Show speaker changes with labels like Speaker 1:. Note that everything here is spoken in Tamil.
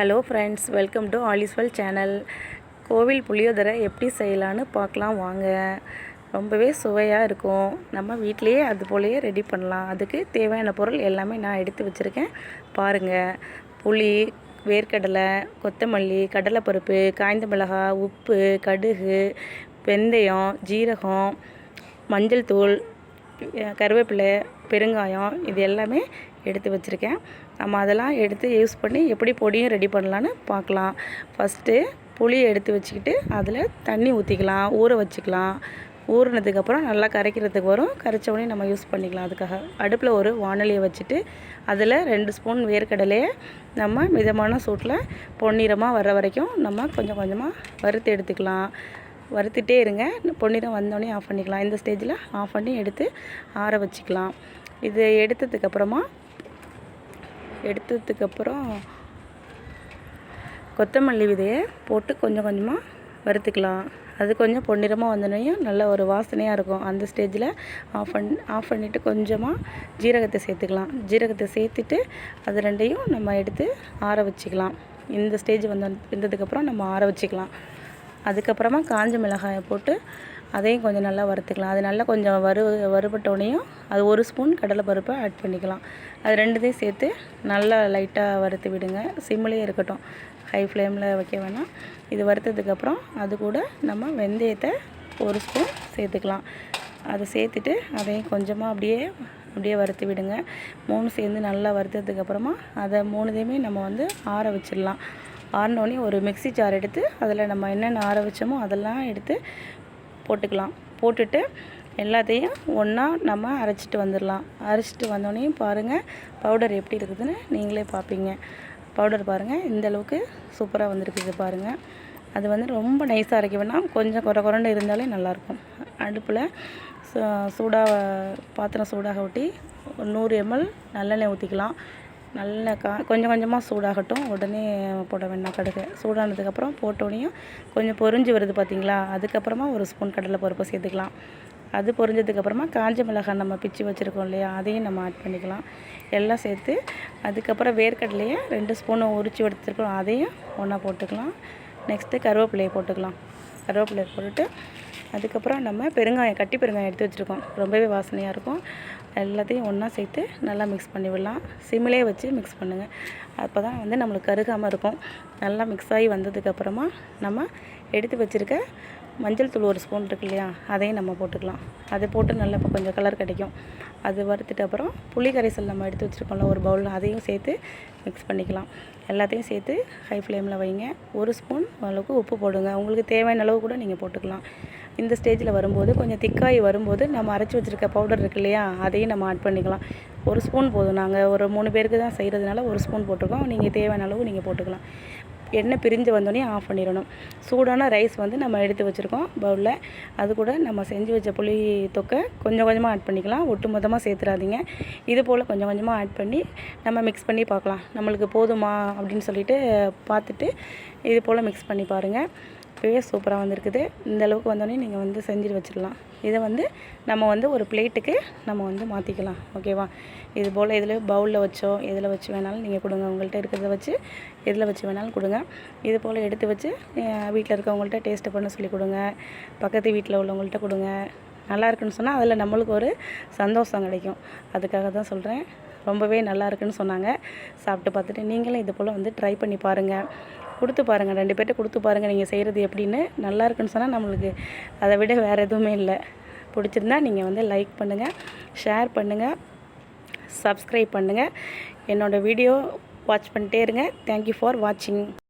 Speaker 1: ஹலோ ஃப்ரெண்ட்ஸ் வெல்கம் டு ஆலிஸ்வல் சேனல். கோவில் புளியோதரை எப்படி செய்யலான்னு பார்க்கலாம் வாங்க. ரொம்பவே சுவையாக இருக்கும். நம்ம வீட்டிலையே அது போலயே ரெடி பண்ணலாம். அதுக்கு தேவையான பொருள் எல்லாமே நான் எடுத்து வச்சுருக்கேன். பாருங்கள் புளி வேர்க்கடலை கொத்தமல்லி கடலைப்பருப்பு காய்ந்த மிளகாய் உப்பு கடுகு வெந்தயம் ஜீரகம் மஞ்சள் தூள் கருவேப்பிலை பெருங்காயம் இது எல்லாமே எடுத்து வச்சுருக்கேன். நம்ம அதெல்லாம் எடுத்து யூஸ் பண்ணி எப்படி பொடியும் ரெடி பண்ணலான்னு பார்க்கலாம். ஃபஸ்ட்டு புளியை எடுத்து வச்சுக்கிட்டு அதில் தண்ணி ஊற்றிக்கலாம் ஊற வச்சுக்கலாம். ஊறினதுக்கப்புறம் நல்லா கரைக்கிறதுக்கு வரும். கரைச்ச உடனே நம்ம யூஸ் பண்ணிக்கலாம் அதுக்காக. அடுப்பில் ஒரு வானலியை வச்சுட்டு அதில் ரெண்டு ஸ்பூன் வேர்க்கடலையை நம்ம மிதமான சூட்டில் பொன்னிறமாக வர வரைக்கும் நம்ம கொஞ்சம் கொஞ்சமாக வறுத்து எடுத்துக்கலாம். வறுத்துட்டே இருங்க. பொன்னிறம் வந்தோடனே ஆஃப் பண்ணிக்கலாம். இந்த ஸ்டேஜில் ஆஃப் பண்ணி எடுத்து ஆற வச்சுக்கலாம். இது எடுத்ததுக்கப்புறமா எடுத்ததுக்கப்புறம் கொத்தமல்லி விதையை போட்டு கொஞ்சம் கொஞ்சமாக வறுத்துக்கலாம். அது கொஞ்சம் பொன்னிறமாக வந்தோடனையும் நல்ல ஒரு வாசனையாக இருக்கும். அந்த ஸ்டேஜில் ஆஃப் பண் ஆஃப் பண்ணிவிட்டு கொஞ்சமாக ஜீரகத்தை சேர்த்துக்கலாம். ஜீரகத்தை சேர்த்துட்டு அது ரெண்டையும் நம்ம எடுத்து ஆற வச்சுக்கலாம். இந்த ஸ்டேஜ் வந்த வந்ததுக்கப்புறம் நம்ம ஆற வச்சுக்கலாம். அதுக்கப்புறமா காஞ்ச மிளகாயை போட்டு அதையும் கொஞ்சம் நல்லா வறுத்துக்கலாம். அது நல்லா கொஞ்சம் வறு வறுபட்டோடனையும் அது ஒரு ஸ்பூன் கடலைப்பருப்பை ஆட் பண்ணிக்கலாம். அது ரெண்டுத்தையும் சேர்த்து நல்லா லைட்டாக வறுத்து விடுங்க. சிம்மிலே இருக்கட்டும். ஹை ஃப்ளேமில் வைக்க வேணாம். இது வறுத்ததுக்கப்புறம் அது கூட நம்ம வெந்தயத்தை ஒரு ஸ்பூன் சேர்த்துக்கலாம். அதை சேர்த்துட்டு அதையும் கொஞ்சமாக அப்படியே அப்படியே வறுத்து விடுங்க. மூணு சேர்ந்து நல்லா வறுத்ததுக்கப்புறமா அதை மூணுதையுமே நம்ம வந்து ஆற வச்சிடலாம். ஆறினோடனே ஒரு மிக்சி ஜார் எடுத்து அதில் நம்ம என்னென்ன ஆற வச்சோமோ அதெல்லாம் எடுத்து போட்டுக்கலாம். போட்டுட்டு எல்லாத்தையும் ஒன்றா நம்ம அரைச்சிட்டு வந்துடலாம். அரைச்சிட்டு வந்தோடனே பாருங்கள் பவுடர் எப்படி இருக்குதுன்னு நீங்களே பார்ப்பீங்க. பவுடர் பாருங்கள் இந்த அளவுக்கு சூப்பராக வந்திருக்குது பாருங்கள் அது வந்து ரொம்ப நைஸாக அரைக்க வேணாம். கொஞ்சம் குறை குறண்டு இருந்தாலே நல்லாயிருக்கும். அடுப்பில் சூடாக பாத்திரம் சூடாக ஊட்டி நூறு எம்எல் நல்லெண்ணெய் ஊற்றிக்கலாம் நல்ல கா கொஞ்சம் கொஞ்சமாக சூடாகட்டும். உடனே போட வேண்டாம் கடுகு. சூடானதுக்கப்புறம் போட்டோடனையும் கொஞ்சம் பொரிஞ்சு வருது பார்த்திங்களா அதுக்கப்புறமா ஒரு ஸ்பூன் கடலை பருப்பு சேர்த்துக்கலாம். அது பொரிஞ்சதுக்கப்புறமா காஞ்ச மிளகாய் நம்ம பிச்சு வச்சுருக்கோம் இல்லையா? அதையும் நம்ம ஆட் பண்ணிக்கலாம். எல்லாம் சேர்த்து அதுக்கப்புறம் வேர்க்கடலையை ரெண்டு ஸ்பூனை உரித்து எடுத்துருக்கோம். அதையும் ஒன்றா போட்டுக்கலாம். நெக்ஸ்ட்டு கருவேப்பிலையை போட்டுக்கலாம். கருவேப்பிலையை போட்டுட்டு அதுக்கப்புறம் நம்ம பெருங்காயம் கட்டி பெருங்காயம் எடுத்து வச்சுருக்கோம். ரொம்பவே வாசனையாக இருக்கும். எல்லாத்தையும் ஒன்றா சேர்த்து நல்லா மிக்ஸ் பண்ணி விடலாம். சிம்மிலே வச்சு மிக்ஸ் பண்ணுங்கள் அப்போ தான் வந்து நம்மளுக்கு கருகாமல் இருக்கும். நல்லா மிக்ஸ் ஆகி வந்ததுக்கப்புறமா நம்ம எடுத்து வச்சுருக்க மஞ்சள் தூள் ஒரு ஸ்பூன் இருக்கு இல்லையா அதையும் நம்ம போட்டுக்கலாம். அதை போட்டு நல்லா இப்போ கொஞ்சம் கலர் கிடைக்கும். அது வறுத்துட்டு அப்புறம் புளி கரைசல் நம்ம எடுத்து வச்சுருக்கோம்ல ஒரு பவுலில் அதையும் சேர்த்து மிக்ஸ் பண்ணிக்கலாம். எல்லாத்தையும் சேர்த்து ஹை ஃப்ளேமில் வைங்க. ஒரு ஸ்பூன் அளவுக்கு உப்பு போடுங்க. உங்களுக்கு தேவையான அளவு கூட நீங்கள் போட்டுக்கலாம். இந்த ஸ்டேஜில் வரும்போது கொஞ்சம் திக்காய் வரும்போது நம்ம அரைச்சி வச்சுருக்க பவுடர் இருக்கு இல்லையா அதையும் நம்ம ஆட் பண்ணிக்கலாம். ஒரு ஸ்பூன் போதும். நாங்கள் ஒரு மூணு பேருக்கு தான் செய்கிறதுனால ஒரு ஸ்பூன் போட்டிருக்கோம். நீங்கள் தேவையான அளவு நீங்கள் போட்டுக்கலாம். எண்ணெய் பிரிஞ்சு வந்தோடனே ஆஃப் பண்ணிடணும். சூடான ரைஸ் வந்து நம்ம எடுத்து வச்சுருக்கோம் பவுலில் அது கூட நம்ம செஞ்சு வச்ச புளி தொக்கை கொஞ்சம் கொஞ்சமாக ஆட் பண்ணிக்கலாம். ஒட்டு மொத்தமாக சேர்த்துறாதீங்க. இது போல் கொஞ்சம் கொஞ்சமாக ஆட் பண்ணி நம்ம மிக்ஸ் பண்ணி பார்க்கலாம். நம்மளுக்கு போதுமா அப்படின்னு சொல்லிட்டு பார்த்துட்டு இது போல் மிக்ஸ் பண்ணி பாருங்கள் இப்போவே சூப்பராக வந்திருக்குது. இந்த அளவுக்கு வந்தோடனே நீங்கள் வந்து செஞ்சுட்டு வச்சிடலாம். இதை வந்து நம்ம வந்து ஒரு பிளேட்டுக்கு நம்ம வந்து மாற்றிக்கலாம் ஓகேவா இது போல் இதில் பவுலில் வச்சோ எதில் வச்சு வேணாலும் நீங்கள் கொடுங்க. உங்கள்கிட்ட இருக்கிறத வச்சு எதில் வச்சு வேணாலும் கொடுங்க. இது போல் எடுத்து வச்சு வீட்டில் இருக்கவங்கள்ட்ட டேஸ்ட்டு பண்ண சொல்லி கொடுங்க. பக்கத்து வீட்டில் உள்ளவங்கள்ட்ட கொடுங்க. நல்லா இருக்குன்னு சொன்னால் அதில் நம்மளுக்கு ஒரு சந்தோஷம் கிடைக்கும். அதுக்காக தான் சொல்கிறேன் ரொம்பவே நல்லா இருக்குன்னு சொன்னாங்க. சாப்பிட்டு பார்த்துட்டு நீங்களும் இது போல் வந்து ட்ரை பண்ணி பாருங்கள் கொடுத்து பாருங்கள் ரெண்டு பேர்ட்ட கொடுத்து பாருங்கள் நீங்கள் செய்கிறது எப்படின்னு. நல்லா இருக்குன்னு சொன்னால் நம்மளுக்கு அதை விட வேறு எதுவுமே இல்லை. பிடிச்சிருந்தா நீங்கள் வந்து லைக் பண்ணுங்கள் ஷேர் பண்ணுங்கள் சப்ஸ்கிரைப் பண்ணுங்கள் என்னோடய வீடியோ வாட்ச் பண்ணிட்டே இருங்க. தேங்க்யூ ஃபார் வாட்சிங்